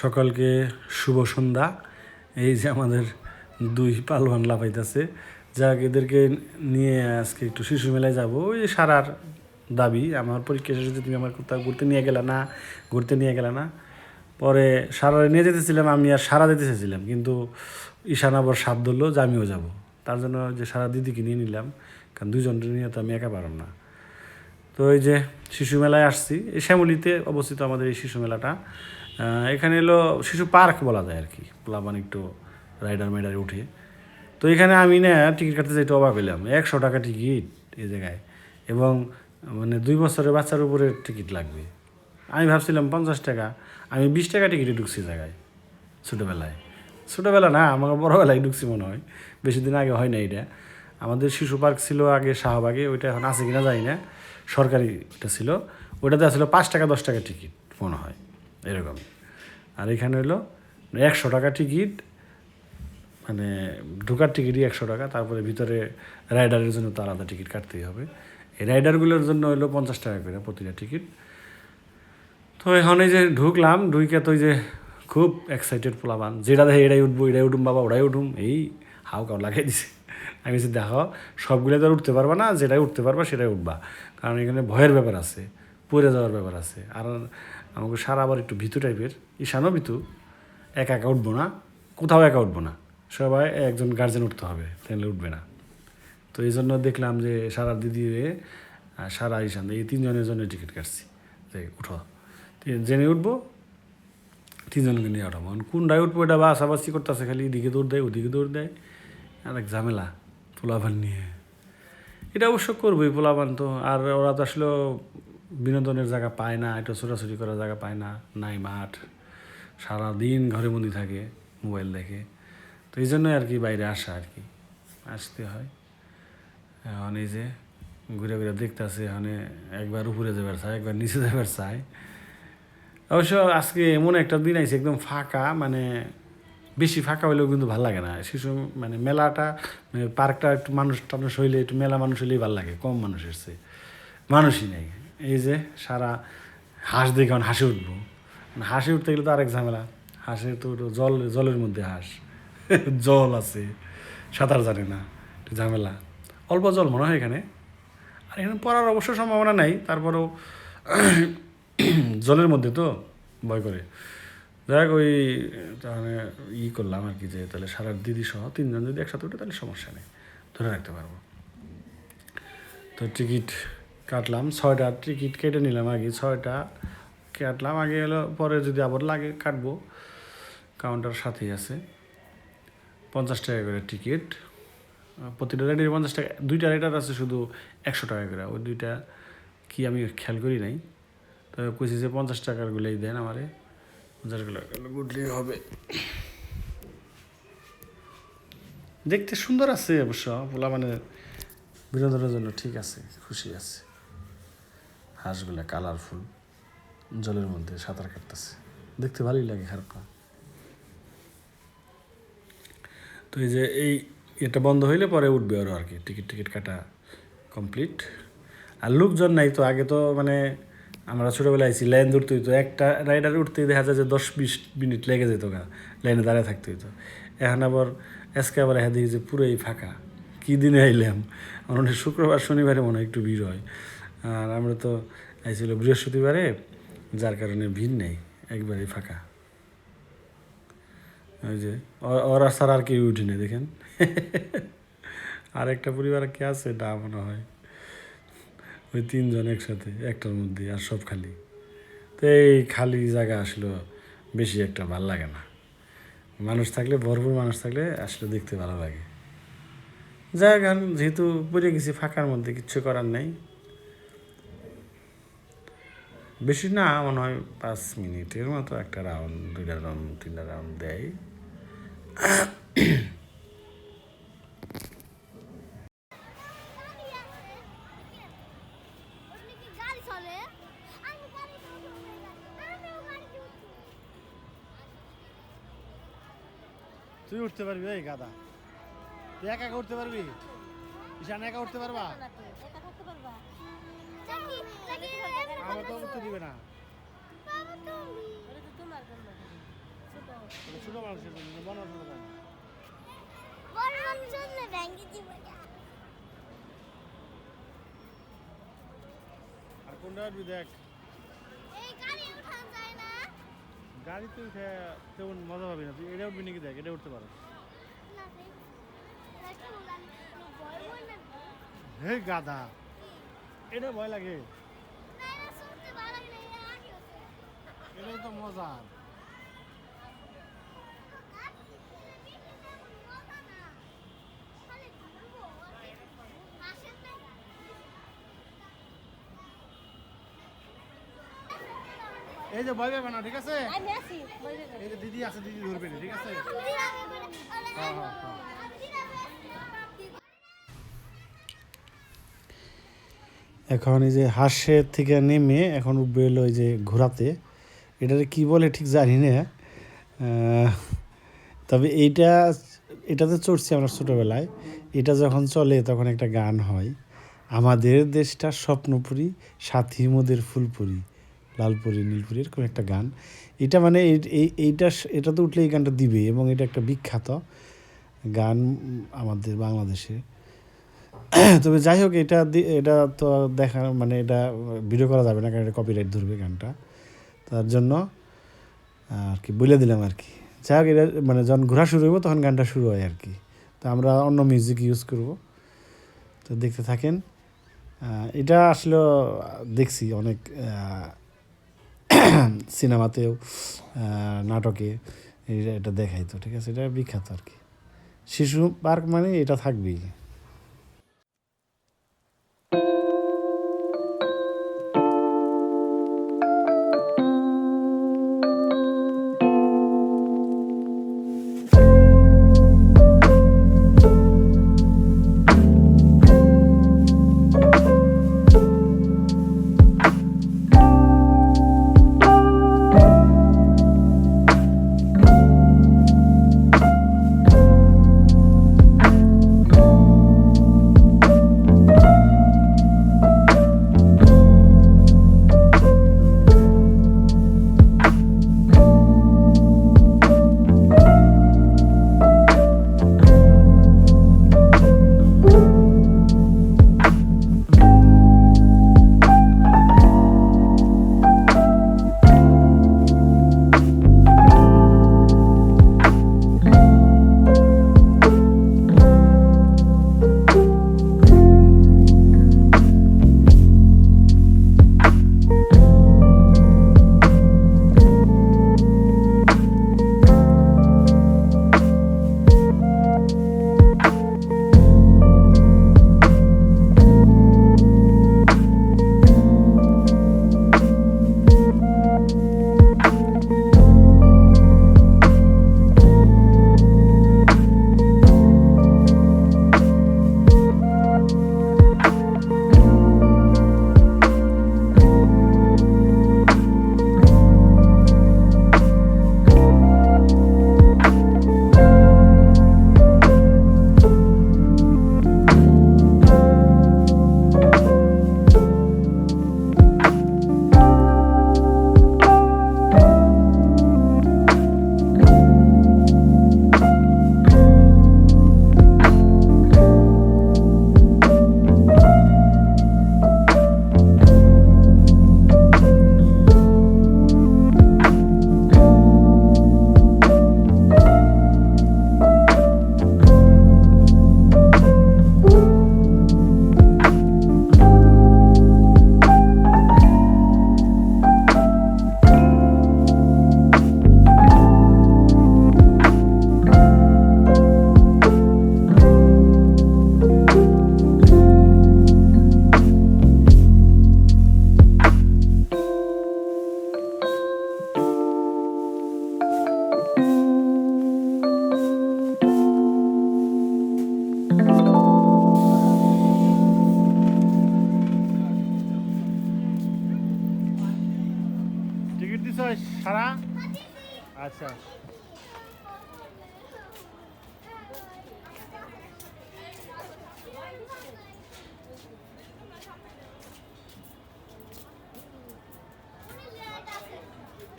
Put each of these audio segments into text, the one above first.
সকলকে শুভ সন্ধ্যা। এই যে আমাদের দুই পালওয়ান লাফাইতেছে। যাক, এদেরকে নিয়ে আজকে একটু শিশু মেলায় যাব। ওই সারার দাবি, আমার পরীক্ষা শেষে তুমি আমার কোথাও ঘুরতে নিয়ে গেলে না, ঘুরতে নিয়ে গেলে না। পরে সারারে নিয়ে যেতেছিলাম, আমি আর সারা দিতে চেয়েছিলাম কিন্তু ঈশান আবার সাপ ধরলো যে আমিও যাব। তার জন্য যে সারা দিদিকে নিয়ে নিলাম, কারণ দুজনকে নিয়ে তো আমি একা পারলাম না। তো এই যে শিশু মেলায় আসছি, এই শ্যামলিতে অবস্থিত আমাদের এই শিশু মেলাটা। এখানে এলো শিশু পার্ক বলা যায় আর কি। প্লাবান একটু রাইডার মাইডারে উঠে। তো এখানে আমি না টিকিট কাটতে যাইতে অবাক হইলাম। একশো টাকা টিকিট এই জায়গায়। এবং মানে দুই বছরের বাচ্চার উপরে টিকিট লাগবে। আমি ভাবছিলাম পঞ্চাশ টাকা। আমি বিশ টাকা টিকিটে ঢুকছি জায়গায়, ছোটোবেলায়। ছোটোবেলা না আমাকে বড়োবেলায় ঢুকছি মনে হয়। বেশি দিন আগে হয় না এটা। আমাদের শিশু পার্ক ছিল আগে শাহবাগে, ওইটা এখন আছে কিনা জানি না। সরকারি ওটা ছিল। ওটাতে আসলে পাঁচ টাকা, দশ টাকা টিকিট মনে হয়। এরকম। আর এখানে হলো একশো টাকা টিকিট মানে ঢোকার টিকিটই একশো টাকা, তারপরে ভিতরে রাইডারের জন্য তো আলাদা টিকিট কাটতেই হবে। এই রাইডারগুলোর জন্য হলো পঞ্চাশ টাকা করে প্রতিটা টিকিট। তো এখন এই যে ঢুকলাম, ঢুকে তো যে খুব এক্সাইটেড পোলাবান যেটা দেখে এটাই উঠবো, এটাই উঠুম বাবা, ওটাই উঠুম, এই হাও কাউ লাগাই দিছে। আমি বলছি, দেখো, সবগুলো তো আর উঠতে পারবা না, যেটাই উঠতে পারবা সেটাই উঠবা। কারণ এখানে ভয়ের ব্যাপার আছে, পড়ে যাওয়ার ব্যাপার আছে। আর আমাকে সারা আবার একটু ভীতু টাইপের। ঈশানও ভীতু। একা একা উঠবো না। কোথাও একা উঠবো না। সবাই একজন গার্জেন উঠতে হবে, তাহলে উঠবে না। তো এই জন্য দেখলাম যে সারা দিদি সারা ঈশান, এই তিনজনের জন্য টিকিট কাটছি। যে উঠো। জেনে উঠবো, তিনজনকে নিয়ে এখন কোনটায় উঠবো এটা বাস আবাসি করতেছে খালি, এদিকে দৌড় দেয়, ওদিকে দৌড় দেয়। আর এক ঝামেলা, পোলাপান নিয়ে। এটা অবশ্য করবোই পোলাভান তো। আর ওরা তো আসলে বিনোদনের জায়গা পায় না, একটু ছোটাছুটি করার জায়গা পায় না, নাই মাঠ, সারাদিন ঘরে বন্দি থাকে, মোবাইল দেখে। তো এই জন্যই আর কি বাইরে আসা আর কি, আসতে হয়। এখন এই যে ঘুরে ঘুরে দেখতেছে, এখানে একবার উপরে যাবার চায় একবার নিচে যাবার চায় অবশ্য আজকে এমন একটা দিন আইছে, একদম ফাঁকা মানে বেশি ফাঁকা হইলেও কিন্তু ভালো লাগে না। শিশু মানে মেলাটা মানে পার্কটা একটু মানুষ টানুষ হইলে, একটু মেলা মানুষ হইলেই ভালো লাগে, কম মানুষ এসছে মানুষই নেই। এই যে সারা হাঁস দেখে এখন হাসি উঠবো। মানে হাসি উঠতে গেলে তো আরেক ঝামেলা। হাঁসের তো জল, জলের মধ্যে হাঁস। জল আছে, সাঁতার জানে না ঝামেলা। অল্প জল মনে হয় এখানে। আর এখানে পড়ার অবশ্য সম্ভাবনা নাই, তারপরেও জলের মধ্যে তো ভয় করে। যাক ওই, তাহলে ই করলাম আর কি যে, তাহলে সারা দিদি সহ তিনজন যদি একসাথে উঠে, তাহলে সমস্যা নেই। ধরে রাখতে পারব। তো টিকিট কাটলাম, ছয়টা টিকিট কেটে নিলাম আগে, ছয়টা কাটলাম, আগে হলো পরে যদি আবার লাগে কাটবো। কাউন্টার সাথেই আছে। পঞ্চাশ টাকা করে টিকিট। প্রতিটা রাইডের পঞ্চাশ টাকা, দুইটা রাইডার আছে শুধু একশো টাকা করে। ওই দুইটা কি আমি খেয়াল করি নাই। তো কইছি যে পঞ্চাশ টাকার গুলোই দেন আমারে। পঞ্চাশগুলো গুডলেই হবে। দেখতে সুন্দর আছে অবশ্য পোলা মানে বিনোদনের জন্য ঠিক আছে, খুশি আছে। হাঁসগুলা কালারফুল জলের মধ্যে সাঁতার কাটতেছে। দেখতে ভালোই লাগে খারাপ না তো এই যে এই এটা বন্ধ হইলে পরে উঠবে আরও আর কি টিকিট টিকিট কাটা কমপ্লিট আর লোকজন নাই তো, আগে তো মানে আমরা ছোটোবেলায় আইছি, লাইন ধরতে হইতো। একটা রাইডার উঠতে দেখা যায় যে দশ বিশ মিনিট লেগে যেত গা, লাইনে দাঁড়িয়ে থাকতে হইতো। এখন আবার আজকে আবার হ্যাঁ দেখি যে পুরোই ফাঁকা। কী দিনে আইলাম? আমার শুক্রবার, শনিবারে মনে হয় একটু ভিড় হয়। আর আমরা তো আইছিল বৃহস্পতিবারে, যার কারণে ভিড় নেই, একবারেই ফাঁকা। ওই যে ওরা ছাড়া আর কেউ উঠেনি দেখেন। আর একটা পরিবার কে আছে, এটা মনে হয়। ওই তিনজন একসাথে, একটার মধ্যে, আর সব খালি। তো এই খালি জায়গা আসলো বেশি একটা ভালো লাগে না। মানুষ থাকলে, ভরপুর মানুষ থাকলে আসলে দেখতে ভালো লাগে। জায়গা যেহেতু পড়ে গেছি, ফাঁকার মধ্যে, কিচ্ছু করার নেই। বেশি না মনে হয় পাঁচ মিনিটের মতো একটা রাউন্ড দুইটা রাউন্ড তিনটা রাউন্ড দেয়। ওখানে কি গাড়ি চলে আমি গাড়ি আমিও গাড়িতে উঠছি তুই উঠতে পারবি এই গাদা তুই একা একা উঠতে পারবি? ঈশান একা উঠতে পারবা? এটা করতে পারবা। আমার তো উঠতে দিবে না জন্য মানুষের আর কোনটা উঠবি দেখ গাড়ি যায় উঠে তেমন মজা পাবি না তুই এটা উঠবি নাকি দেখ এটা উঠতে পারো হে গাধা। এটা ভয় লাগে। এটাই তো মজা। এই যে ভয় পাবে না ঠিক আছে? এই যে দিদি আছে দিদি ধরবে ঠিক আছে? হ্যাঁ, হ্যাঁ, হ্যাঁ। এখন এই যে হাঁসের থেকে নেমে এখন উঠবে হলো ওই যে ঘোরাতে এটারে কি বলে ঠিক জানি না। তবে এইটা, এটাতে চড়ছি আমরা ছোটোবেলায়। এটা যখন চলে তখন একটা গান হয়, আমাদের দেশটা স্বপ্নপুরী, সাথী মোদের ফুলপুরি, লালপুরি, নীলপুরি এরকম একটা গান। এটা মানে এই- এই, এইটা এটা তো উঠলে এই গানটা দিবে এবং এটা একটা বিখ্যাত গান আমাদের বাংলাদেশে। তবে যাই হোক, এটা এটা তো দেখা মানে এটা ভিডিও করা যাবে না, কারণ এটা কপিরাইট ধরবে গানটা। তার জন্য, আর কি, বলে দিলাম আর কি। যাই হোক, এটা মানে যখন ঘোরা শুরু হইব, তখন গানটা শুরু হয় আর কি। তো আমরা অন্য মিউজিক ইউজ করব। তো দেখতে থাকেন। এটা আসলে দেখছি অনেক সিনেমাতেও নাটকে এটা- দেখাই তো, ঠিক আছে? এটা বিখ্যাত আর কি। শিশু পার্ক মানে এটা থাকবেই।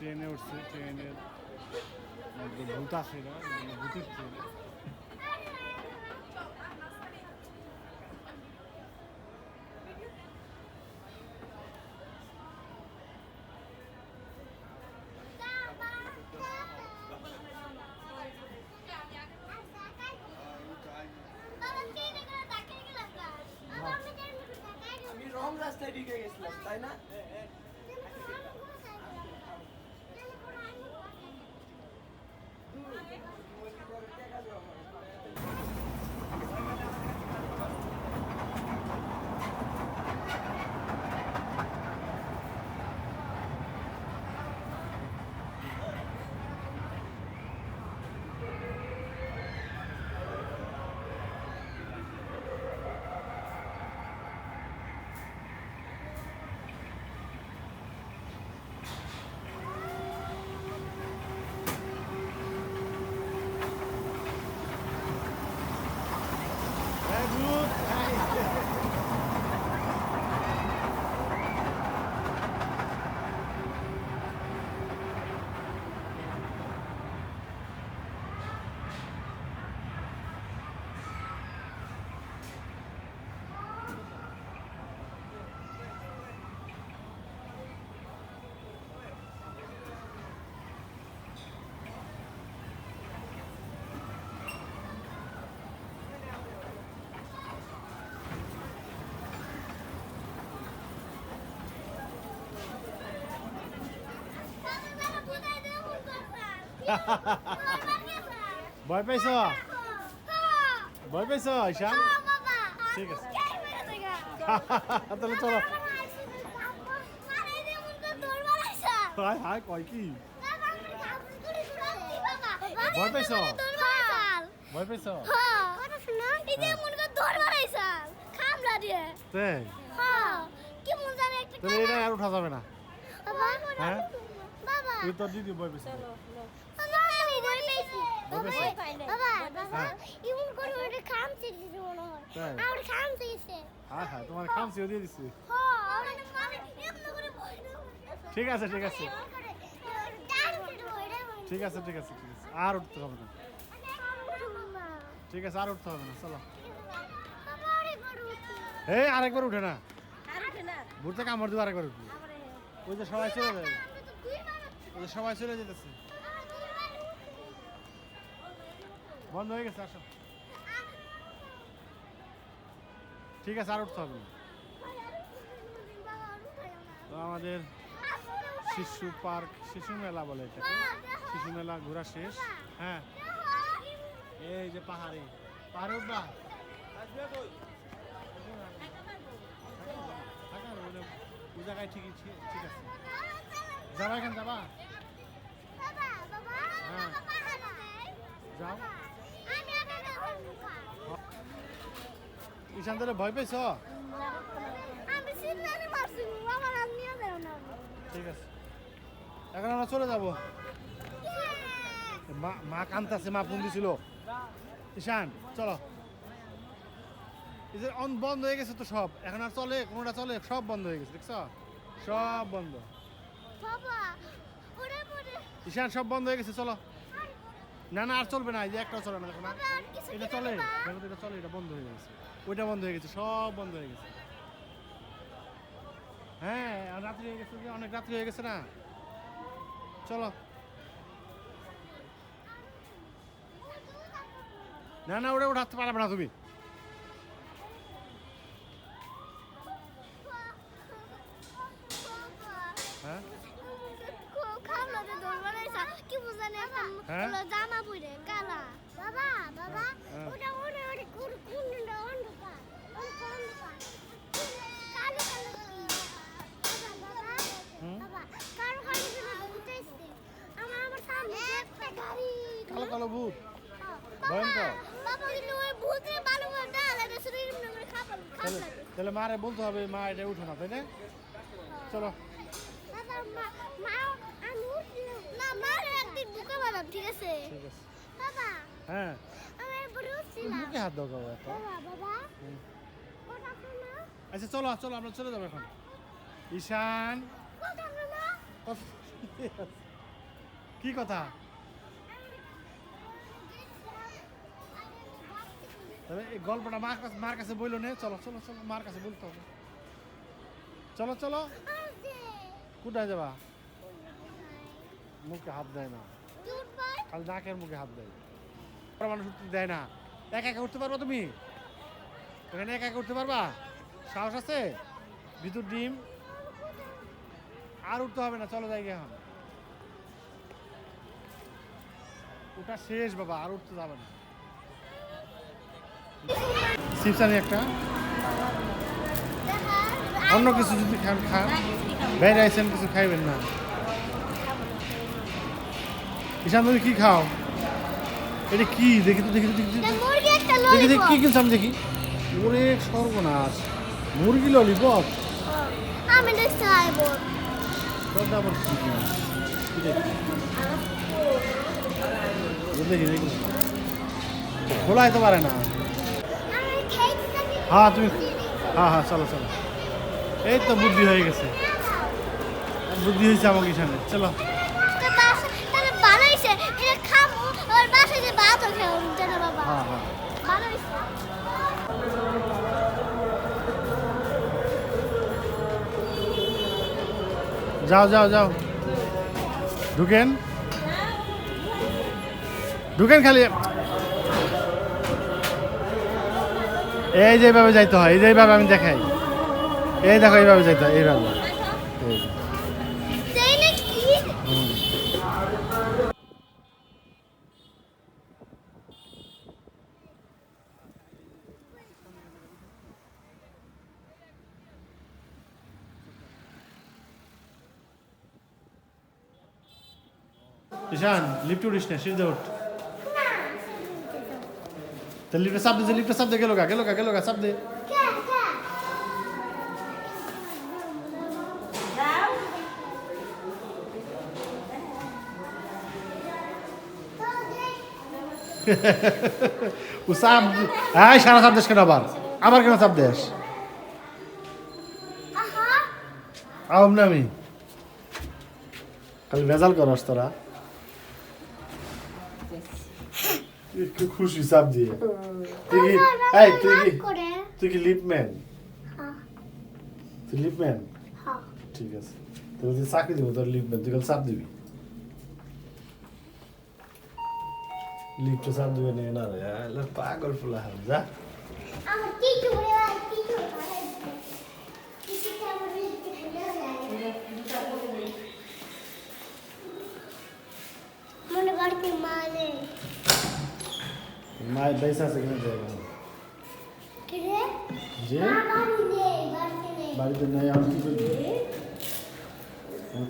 ট্রেনে উঠছে ট্রেনের ভূত আছে না ভূতের ট্রেন আমি রং রাস্তায় ঢুকে গেছিলাম তাই না ভয় পাইছ? ভয় পাইছ ঈশান ঠিক আছে। তাহলে চলো। হাই হাই কয় কি? ভয় পাইছ? ভয় পাইছ? হ্যাঁ এটা আর উঠা যাবে না। হ্যাঁ? বাবা তুই তোর দিদি ভয় পাইছ। ঠিক আছে ঠিক আছে। ঠিক আছে ঠিক আছে ঠিক আছে। আর উঠতে হবে না। ঠিক আছে আর উঠতে হবে না চলো। এই আরেকবার উঠে না। আর উঠে না। ঘুরতে কামড় দিয়ে আরেকবার উঠবে। ওই যে সবাই চলে যাবে ওই যে সবাই চলে যেতেছে আমরা দুইবার উঠছি বন্ধ হয়ে গেছে আসো ঠিক আছে আর উঠতে হবে তো আমাদের শিশু পার্ক শিশু মেলা বলে এটাকে শিশু মেলা ঘোরা শেষ হ্যাঁ এই যে পাহাড়ে পাহাড়ে উঠবা ওই জায়গায় ঠিকই ঠিক আছে যাবা এখানে যাবা হ্যাঁ। যাও ঈশান তোরে ভয় পেয়েছ? আমি সিদ্ধান্ত মারছি আমার আর নিয়ে যাও না। ঠিক আছে। এখন আমরা চলে যাব। মা মা কান্তাছে মা ফোন দিছিল। ঈশান চলো। যে অন বন্ধ হয়ে গেছে তো সব। এখন আর চলে কোনোটা চলে সব বন্ধ হয়ে গেছে দেখছ? সব বন্ধ। বাবা ঈশান সব বন্ধ হয়ে গেছে চলো। না না আর চলবে না এই যে একটা চলে না দেখো না। এটা চলে দেখো এটা চলে এটা বন্ধ হয়ে গেছে। ওইটা বন্ধ হয়ে গেছে সব বন্ধ হয়ে গেছে। হ্যাঁ আর রাত্রি হয়ে গেছে যে অনেক রাত্রি হয়ে গেছে না। চলো। না না ওটা ওঠাতে পারবে না তুমি। মারে বলতে হবে মা এটা উঠো না তাই না? চলো। ঠিক আছে। হ্যাঁ। মুখে হাত দাও বাবা আচ্ছা চলো চলো আমরা চলে যাব এখন। ঈশান। কি কথা? তবে এই গল্পটা মার কাছে মার কাছে বইলো নে। চলো চলো চলো, মার কাছে বলতে হবে। চলো চলো। কোথায় যাবা? মুখে হাত দেয় না। খালি নাকের মুখে হাত দেয়। মানুষ উঠতে দেয় না। একা একা উঠতে পারবা তুমি? ওখানে একা একা উঠতে পারবা? সাহস আছে? ভিতর ডিম? আর উঠতে হবে না, চলো যাই এখন। ওটা শেষ বাবা, আর উঠতে যাবে না। চিপস আনি একটা। অন্য কিছু যদি খান খান। বাইরে আইসেন কিছু খাইবেন না। ঈশান তুমি কি খাও? এটা কি? দেখি তো দেখি তো দেখি দেখি দেখি কি কিনছ আমি দেখি। ওরে সর্বনাশ। মুরগি ললিপপ আমি দেখতে আইবো দাদা আবার কি দেখি? দেখি খোলা যেতে পারে না। হ্যাঁ তুমি হ্যাঁ হ্যাঁ চলো চলো। এই তো বুদ্ধি হয়ে গেছে। বুদ্ধি হয়েছে আমাকে ঈশানে চলো। হ্যাঁ হ্যাঁ। যাও যাও যাও। ঢুকেন। ঢুকেন খালি। এই যে এইভাবে যাইতে হয়, এই যে এইভাবে আমি দেখাই এই দেখো, এইভাবে যাইতে হয়, এইভাবে। ঈশান, লিফট উঠিস না সিঁড়িতে উঠ তো লিফটে চাপ দিছে লিফটে চাপ দে গেল গা গেল গা গেল গা চাপ দে ও চাপ সারা চাপ দেশ কেন আবার? আবার কেন চাপ দেশ? আম না আমি খালি ভেজাল করস তোরা। খুশি চাপ দিয়ে তুই কি এই তুই কি করে। তুই কি লিপম্যান হ্যাঁ। তুই লিপম্যান হ্যাঁ। ঠিক আছে। তুই যদি চাকরি দিব তোর লিপম্যান তুই খালি চাপ দিবি। লিপটা চাপ দিবে না না রে আলে পাগল ফুলা হাম যা। আমার কিছু বলে ভাই কিছু কিছু কেমন লিখতে মনে করতে মানে মায়ের পয়সা আছে কিনা নেই বাড়িতে নেই। আমি কি করবি?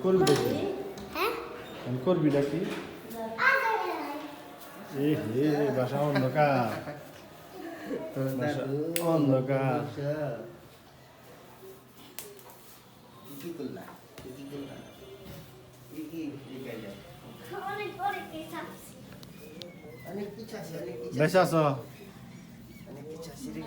করবি হ্যাঁ? আমি করবি নাকি? এ হে বাসা অন্ধকার। অন্ধকার। কি করলা? কি করলা? কি কি লিখে যায় অনেক অনেক কিছু আছে অনেক কিছু আছে অনেক কিছু বেসা আছো অনেক কিছু আছে রে